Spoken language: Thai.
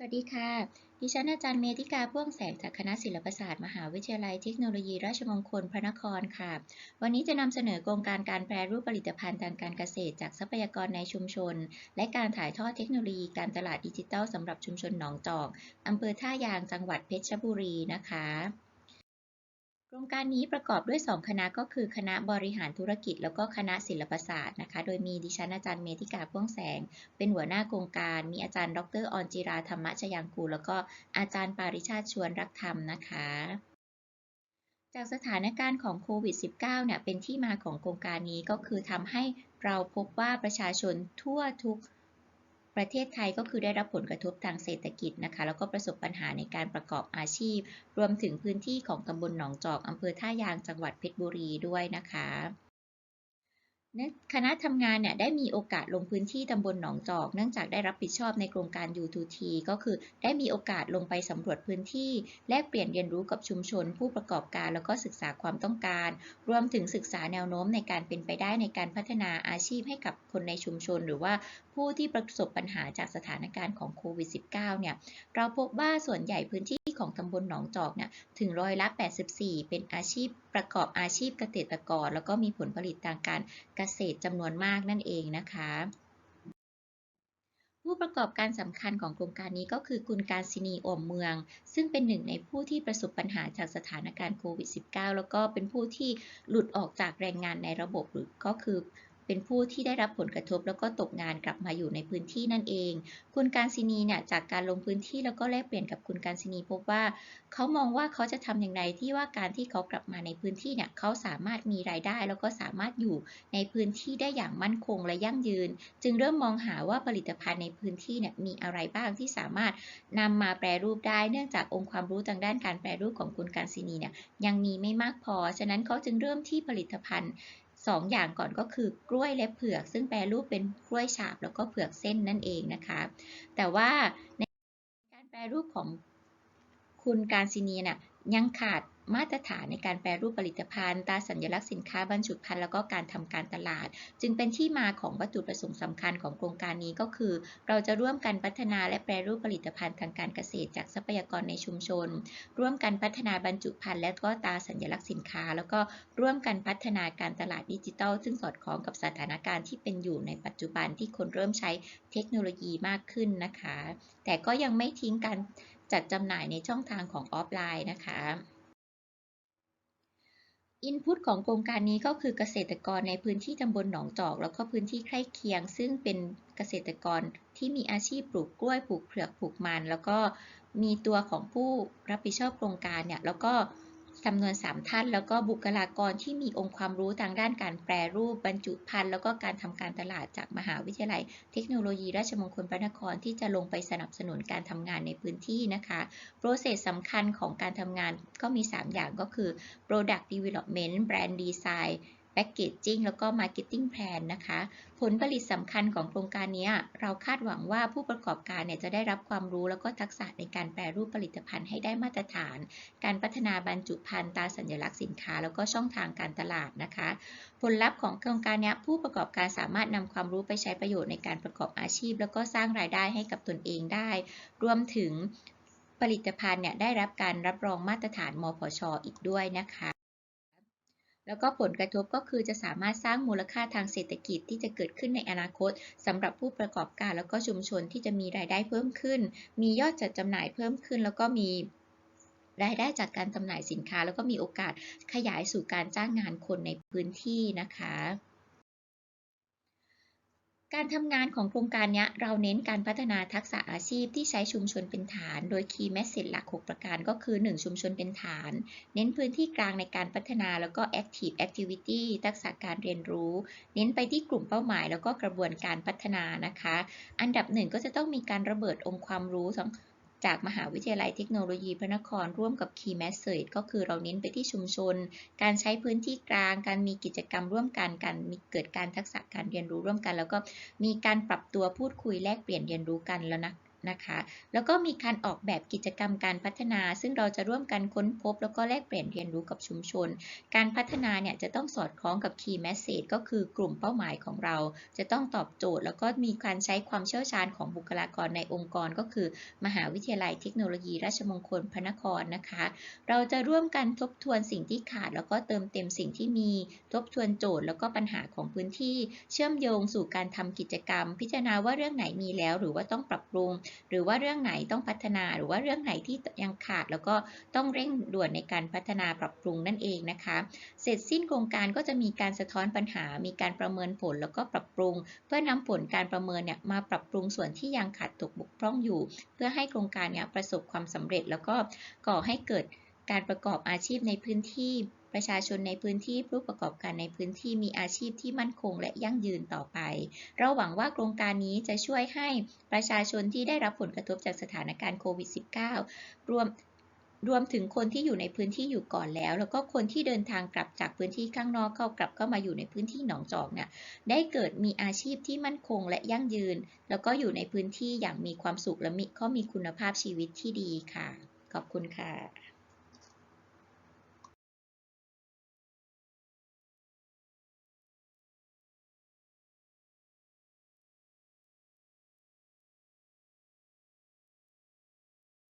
สวัสดีค่ะ ดิฉันอาจารย์เมธิกาพ่วงแสงจากคณะศิลปศาสตร์ มหาวิทยาลัยเทคโนโลยีราชมงคลพระนครค่ะ วันนี้จะนำเสนอโครงการการแปรรูปผลิตภัณฑ์ทางการเกษตร จากทรัพยากรในชุมชน และการถ่ายทอดเทคโนโลยีการตลาดดิจิทัลสำหรับชุมชนหนองจอกอำเภอท่ายางจังหวัดเพชรบุรีนะคะ โครงการนี้ประกอบด้วย 2 คณะก็คือคณะบริหารธุรกิจ แล้วก็คณะศิลปศาสตร์นะคะ โดยมีดิฉันอาจารย์เมธิกาพ่วงแสง เป็นหัวหน้าโครงการ มีอาจารย์ ดรออนจิราธรรมชยังกูลแล้วก็อาจารย์ปาริชาติชวนรักธรรมนะคะ จากสถานการณ์ของโควิด -19 เนี่ยเป็นที่มาของโครงการนี้ก็คือทำให้เราพบว่าประชาชนทั่วทุก ประเทศไทยก็คือได้รับผลกระทบทางเศรษฐกิจนะคะ แล้วก็ประสบปัญหาในการประกอบอาชีพ รวมถึงพื้นที่ของตำบลหนองจอกอำเภอท่ายางจังหวัดเพชรบุรีด้วยนะคะ คณะทำงานเนี่ยได้มีโอกาสลงพื้นที่ตำบลหนองจอก เนื่องจากได้รับผิดชอบในโครงการ U2T ก็คือได้มีโอกาสลงไปสำรวจพื้นที่ แลกเปลี่ยนเรียนรู้กับชุมชน ผู้ประกอบการแล้วก็ศึกษาความต้องการ รวมถึงศึกษาแนวโน้มในการเป็นไปได้ในการพัฒนาอาชีพให้กับคนในชุมชน หรือว่าผู้ที่ประสบปัญหาจากสถานการณ์ของโควิด -19 เนี่ยเราพบว่าส่วนใหญ่พื้นที่ ของตำบลหนองจอกเนี่ยถึงร้อยละ 84 เป็นอาชีพประกอบอาชีพเกษตรกร แล้วก็มีผลผลิตทางการเกษตรจำนวนมากนั่นเองนะคะผู้ประกอบการสำคัญของโครงการนี้ก็คือคุณการศินีอมเมือง ซึ่งเป็นหนึ่งในผู้ที่ประสบปัญหาจากสถานการณ์โควิด -19 แล้วก็เป็นผู้ที่หลุดออกจากแรงงานในระบบหรือก็คือ เป็นผู้ที่ได้รับผลกระทบแล้วก็ตกงานกลับมาอยู่ในพื้นที่นั่นเอง คุณการศินีเนี่ยจากการลงพื้นที่แล้วก็แลกเปลี่ยนกับคุณการศินีพบว่า เขามองว่าเขาจะทำอย่างไรที่ว่าการที่เขากลับมาในพื้นที่เนี่ยเขาสามารถมีรายได้ แล้วก็สามารถอยู่ในพื้นที่ได้อย่างมั่นคงและยั่งยืน จึงเริ่มมองหาว่าผลิตภัณฑ์ในพื้นที่เนี่ยมีอะไรบ้างที่สามารถนำมาแปรรูปได้เนื่องจากองค์ความรู้ทางด้านการแปรรูปของคุณการศินีเนี่ยยังมีไม่มากพอ ฉะนั้นเขาจึงเริ่มที่ผลิตภัณฑ์ 2ออย่างก่อนก็คือกล้วยและเผือก ซึ่งแปรรูปเป็นกล้วยฉาบแล้วก็เผือกเส้นนั่นเองนะคะ แต่ว่าในการแปรรูปของคุณการซินียน่ะยังขาด มาตรฐานในการแปรรูปผลิตภัณฑ์ตาสัญลักษณ์สินค้าบรรจุภัณฑ์แล้วก็การทำการตลาด จึงเป็นที่มาของวัตถุประสงค์สำคัญของโครงการนี้ก็คือ เราจะร่วมกันพัฒนาและแปรรูปผลิตภัณฑ์ทางการเกษตร จากทรัพยากรในชุมชน ร่วมกันพัฒนาบรรจุภัณฑ์และก็ตาสัญลักษณ์สินค้า แล้วก็ร่วมกันพัฒนาการตลาดดิจิทัล ซึ่งสอดคล้องกับสถานการณ์ที่เป็นอยู่ในปัจจุบันที่คนเริ่มใช้เทคโนโลยีมากขึ้นนะคะ แต่ก็ยังไม่ทิ้งการจัดจำหน่ายในช่องทางของออฟไลน์นะคะ อินพุตของโครงการนี้ก็คือเกษตรกรในพื้นที่ตำบลหนองจอก แล้วก็พื้นที่ใกล้เคียง ซึ่งเป็นเกษตรกรที่มีอาชีพปลูกกล้วยปลูกเผือกปลูกมัน แล้วก็มีตัวของผู้รับผิดชอบโครงการเนี่ยแล้วก็ จำนวน 3 ท่าน แล้วก็บุคลากรที่มีองค์ความรู้ทางด้านการแปรรูปบรรจุภัณฑ์แล้วก็การทำการตลาดจากมหาวิทยาลัย เทคโนโลยีราชมงคลพระนครที่จะลงไปสนับสนุนการทำงานในพื้นที่นะคะโปรเซสสำคัญของการทำงานก็มี 3 อย่างก็คือ Product Development Brand Design แพ็กเกจจิ้งแล้วก็มาร์เก็ตติ้งแพลนนะคะ ผลผลิตสำคัญของโครงการนี้เราคาดหวังว่าผู้ประกอบการเนี่ยจะได้รับความรู้แล้วก็ทักษะในการแปรรูปผลิตภัณฑ์ให้ได้มาตรฐาน การพัฒนาบรรจุภัณฑ์ตาสัญลักษณ์สินค้า แล้วก็ช่องทางการตลาดนะคะ ผลลัพธ์ของโครงการนี้ผู้ประกอบการสามารถนำความรู้ไปใช้ประโยชน์ในการประกอบอาชีพ แล้วก็สร้างรายได้ให้กับตนเองได้ รวมถึงผลิตภัณฑ์เนี่ยได้รับการรับรองมาตรฐานมพชออีกด้วยนะคะ แล้วก็ผลกระทบก็คือจะสามารถสร้างมูลค่าทางเศรษฐกิจที่จะเกิดขึ้นในอนาคตสำหรับผู้ประกอบการแล้วก็ชุมชนที่จะมีรายได้เพิ่มขึ้น มียอดจัดจำหน่ายเพิ่มขึ้น แล้วก็มีรายได้จากการจำหน่ายสินค้า แล้วก็มีโอกาสขยายสู่การจ้างงานคนในพื้นที่นะคะ การทำงานของโครงการนี้เราเน้นการพัฒนาทักษะอาชีพที่ใช้ชุมชนเป็นฐาน โดยคีย์แมสเซจหลัก 6 ประการก็คือ 1 ชุมชนเป็นฐาน เน้นพื้นที่กลางในการพัฒนาแล้วก็ Active Activity ทักษะการเรียนรู้ เน้นไปที่กลุ่มเป้าหมาย แล้วก็กระบวนการพัฒนานะคะ อันดับหนึ่งก็จะต้องมีการระเบิดองค์ความรู้ จากมหาวิทยาลัยเทคโนโลยีพระนครร่วมกับ Key Message ก็คือเราเน้นไปที่ชุมชน การใช้พื้นที่กลาง การมีกิจกรรมร่วมกันการมีเกิดการทักษะการเรียนรู้ร่วมกัน แล้วก็มีการปรับตัวพูดคุยแลกเปลี่ยนเรียนรู้กันแล้วนะ นะคะ แล้วก็มีการออกแบบกิจกรรมการพัฒนา ซึ่งเราจะร่วมกันค้นพบ แล้วก็แลกเปลี่ยนเรียนรู้กับชุมชน การพัฒนาเนี่ยจะต้องสอดคล้องกับ Key Message ก็คือกลุ่มเป้าหมายของเรา จะต้องตอบโจทย์ แล้วก็มีการใช้ความเชี่ยวชาญของบุคลากรในองค์กร ก็คือ มหาวิทยาลัยเทคโนโลยีราชมงคลพระนครนะคะ เราจะร่วมกันทบทวนสิ่งที่ขาด แล้วก็เติมเต็มสิ่งที่มี ทบทวนโจทย์ แล้วก็ปัญหาของพื้นที่ เชื่อมโยงสู่การทำกิจกรรม พิจารณาว่าเรื่องไหนมีแล้ว หรือว่าต้องปรับปรุงหรือว่าเรื่องไหนต้องพัฒนาหรือว่าเรื่องไหนที่ยังขาด แล้วก็ต้องเร่งด่วนในการพัฒนาปรับปรุงนั่นเองนะคะ เสร็จสิ้นโครงการก็จะมีการสะท้อนปัญหา มีการประเมินผลแล้วก็ปรับปรุง เพื่อนำผลการประเมินเนี่ยมาปรับปรุงส่วนที่ยังขาดตกบกพร่องอยู่ เพื่อให้โครงการเนี่ยประสบความสำเร็จแล้วก็ก่อให้เกิดการประกอบอาชีพในพื้นที่ ประชาชนในพื้นที่ผู้ประกอบการในพื้นที่มีอาชีพที่มั่นคงและยั่งยืนต่อไป เราหวังว่าโครงการนี้จะช่วยให้ประชาชนที่ได้รับผลกระทบจากสถานการณ์โควิด -19 รวมรวมถึงคนที่อยู่ในพื้นที่อยู่ก่อนแล้ว แล้วก็คนที่เดินทางกลับจากพื้นที่ข้างนอกเข้ากลับเข้ามาอยู่ในพื้นที่หนองจอกเนี่ยได้เกิดมีอาชีพที่มั่นคงและยั่งยืน แล้วก็อยู่ในพื้นที่อย่างมีความสุขและมีก็มีคุณภาพชีวิตที่ดีค่ะ ขอบคุณค่ะ